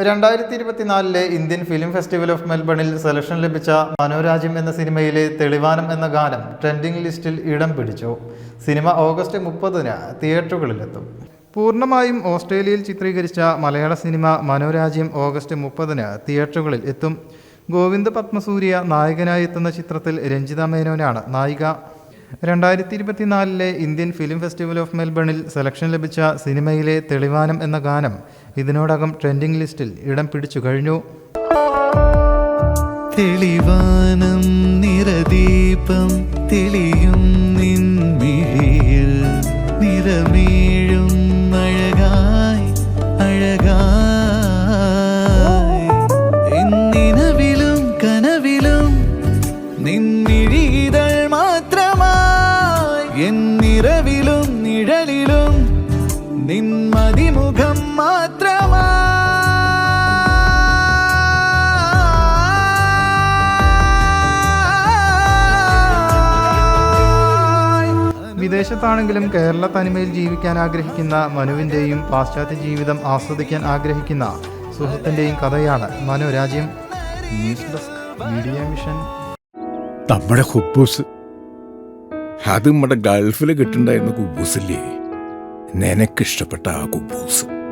രണ്ടായിരത്തി ഇരുപത്തിനാലിലെ Indian film festival of മെൽബണിൽ സെലക്ഷൻ ലഭിച്ച മനോരാജ്യം എന്ന സിനിമയിലെ തെളിവാനം എന്ന ഗാനം ട്രെൻഡിംഗ് ലിസ്റ്റിൽ ഇടം പിടിച്ചു. സിനിമ ഓഗസ്റ്റ് മുപ്പതിന് തിയേറ്ററുകളിലെത്തും. പൂർണമായും ഓസ്ട്രേലിയയിൽ ചിത്രീകരിച്ച മലയാള സിനിമ മനോരാജ്യം ഓഗസ്റ്റ് മുപ്പതിന് തിയേറ്ററുകളിൽ എത്തും. ഗോവിന്ദ് പത്മസൂര്യ നായകനായി എത്തുന്ന ചിത്രത്തിൽ രഞ്ജിത മേനോനാണ് നായിക. രണ്ടായിരത്തി ഇരുപത്തിനാലിലെ ഇന്ത്യൻ ഫിലിം ഫെസ്റ്റിവൽ ഓഫ് മെൽബണിൽ സെലക്ഷൻ ലഭിച്ച സിനിമയിലെ തെളിവാനം എന്ന ഗാനം ഇതിനോടകം ട്രെൻഡിംഗ് ലിസ്റ്റിൽ ഇടം പിടിച്ചു കഴിഞ്ഞു. തെളിവാനം നിറദീപം തെളിയും മാത്രമായി. വിദേശത്താണെങ്കിലും കേരള തനിമയിൽ ജീവിക്കാൻ ആഗ്രഹിക്കുന്ന മനുവിന്റെയും പാശ്ചാത്യ ജീവിതം ആസ്വദിക്കാൻ ആഗ്രഹിക്കുന്ന സുഹൃത്തിന്റെയും കഥയാണ് മനോരാജ്യം ന്യൂസ് ഡെസ്ക് മീഡിയ മിഷൻ. നമ്മുടെ ഹുബൂസ്. അത് നമ്മുടെ ഗൾഫിൽ കിട്ടുണ്ടായിരുന്ന കുബൂസില്ലേ നിനക്കിഷ്ടപ്പെട്ട ആ കുബൂസ്